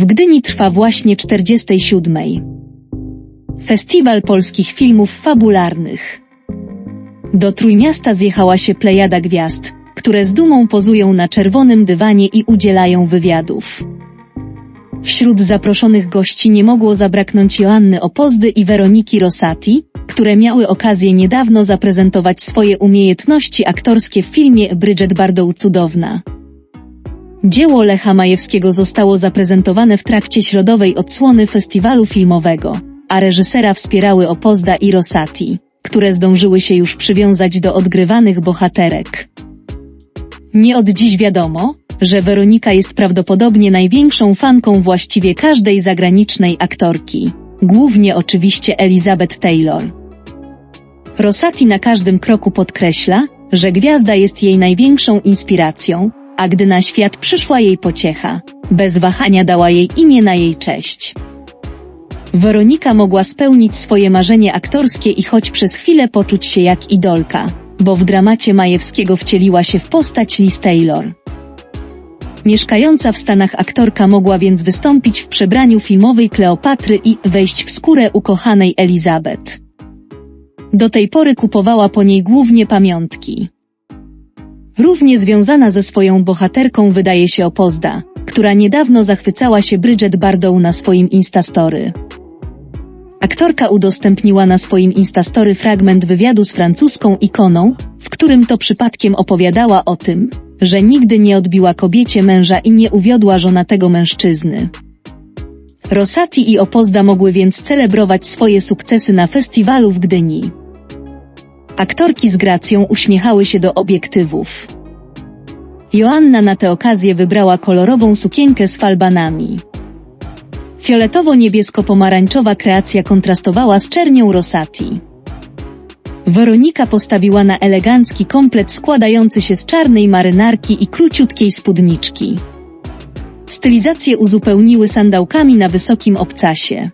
W Gdyni trwa właśnie 47. Festiwal Polskich Filmów Fabularnych. Do Trójmiasta zjechała się plejada gwiazd, które z dumą pozują na czerwonym dywanie i udzielają wywiadów. Wśród zaproszonych gości nie mogło zabraknąć Joanny Opozdy i Weroniki Rosati, które miały okazję niedawno zaprezentować swoje umiejętności aktorskie w filmie Bridget Bardot Cudowna. Dzieło Lecha Majewskiego zostało zaprezentowane w trakcie środowej odsłony festiwalu filmowego, a reżysera wspierały Opozda i Rosati, które zdążyły się już przywiązać do odgrywanych bohaterek. Nie od dziś wiadomo, że Weronika jest prawdopodobnie największą fanką właściwie każdej zagranicznej aktorki. Głównie oczywiście Elizabeth Taylor. Rosati na każdym kroku podkreśla, że gwiazda jest jej największą inspiracją, a gdy na świat przyszła jej pociecha, bez wahania dała jej imię na jej cześć. Weronika mogła spełnić swoje marzenie aktorskie i choć przez chwilę poczuć się jak idolka, bo w dramacie Majewskiego wcieliła się w postać Liz Taylor. Mieszkająca w Stanach aktorka mogła więc wystąpić w przebraniu filmowej Kleopatry i wejść w skórę ukochanej Elizabeth. Do tej pory kupowała po niej głównie pamiątki. Równie związana ze swoją bohaterką wydaje się Opozda, która niedawno zachwycała się Bridget Bardot na swoim Instastory. Aktorka udostępniła na swoim Instastory fragment wywiadu z francuską ikoną, w którym to przypadkiem opowiadała o tym, że nigdy nie odbiła kobiecie męża i nie uwiodła żonatego mężczyzny. Rosati i Opozda mogły więc celebrować swoje sukcesy na festiwalu w Gdyni. Aktorki z gracją uśmiechały się do obiektywów. Joanna na tę okazję wybrała kolorową sukienkę z falbanami. Fioletowo-niebiesko-pomarańczowa kreacja kontrastowała z czernią Rosati. Weronika postawiła na elegancki komplet składający się z czarnej marynarki i króciutkiej spódniczki. Stylizację uzupełniły sandałkami na wysokim obcasie.